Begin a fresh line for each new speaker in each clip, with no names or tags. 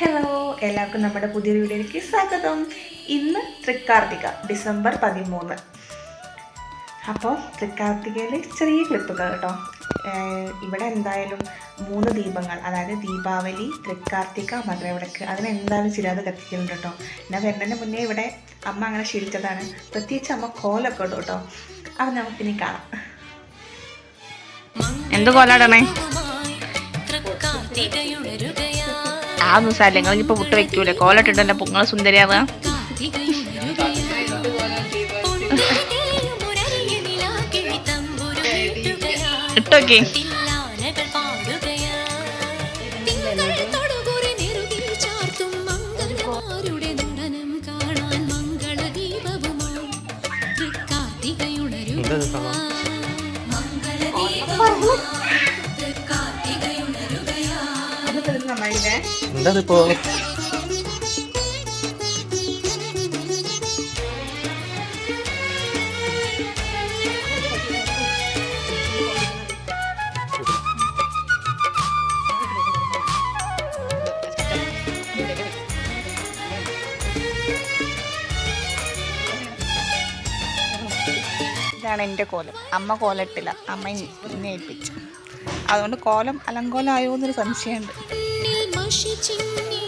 Hello എല്ലാവർക്കും നമ്മുടെ പുതിയ വീഡിയോയിലേക്ക് സ്വാഗതം. ഇന്ന് തൃക്കാർത്തിക ഡിസംബർ പതിമൂന്ന്. അപ്പോൾ തൃക്കാർത്തികയിൽ ചെറിയ ക്ലിപ്പുകൾ കേട്ടോ. ഇവിടെ എന്തായാലും മൂന്ന് ദീപങ്ങൾ അതായത് ദീപാവലി തൃക്കാർത്തിക മധുരവിളക്ക് അതിനെന്തായാലും ചിരാതെ കത്തിക്കുന്നുണ്ട് കേട്ടോ. ഞാൻ വരുന്നതിന് മുന്നേ ഇവിടെ അമ്മ അങ്ങനെ ശീലിച്ചതാണ്. പ്രത്യേകിച്ച് അമ്മ കോലൊക്കെ ഇടും കേട്ടോ. അത് നമുക്കിനി കാണാം.
എന്ത് കോലാടണേ?
തൃക്കാർത്തികയുണരുകയാ
ആ ഒന്നും സാരില്ല നിങ്ങൾ ഇപ്പൊ വിട്ട് വെക്കൂലേ. കോലിട്ടുണ്ടല്ലോ നിങ്ങൾ സുന്ദരിയാവുക. ഇട്ടോക്കി.
തില്ലാനകൾ
എന്തതിപ്പോ
ഇതാണ് എന്റെ കോലം. അമ്മ കോലട്ടില്ല. അമ്മ എന്നെ ഏൽപ്പിച്ചു. അതുകൊണ്ട് കോലം അലങ്കോലമായോ എന്നൊരു സംശയമുണ്ട്.
She.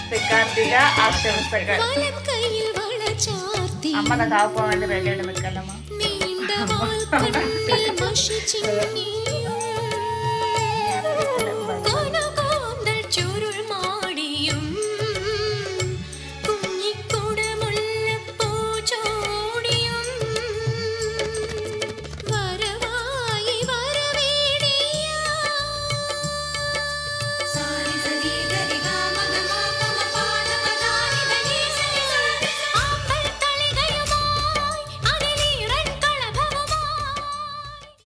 பிக்கார்த்திகா ஆசிரம் சகல் அம்மா
நான் தாப்பா வந்து ரெண்டு இடத்துல கல்லம்மா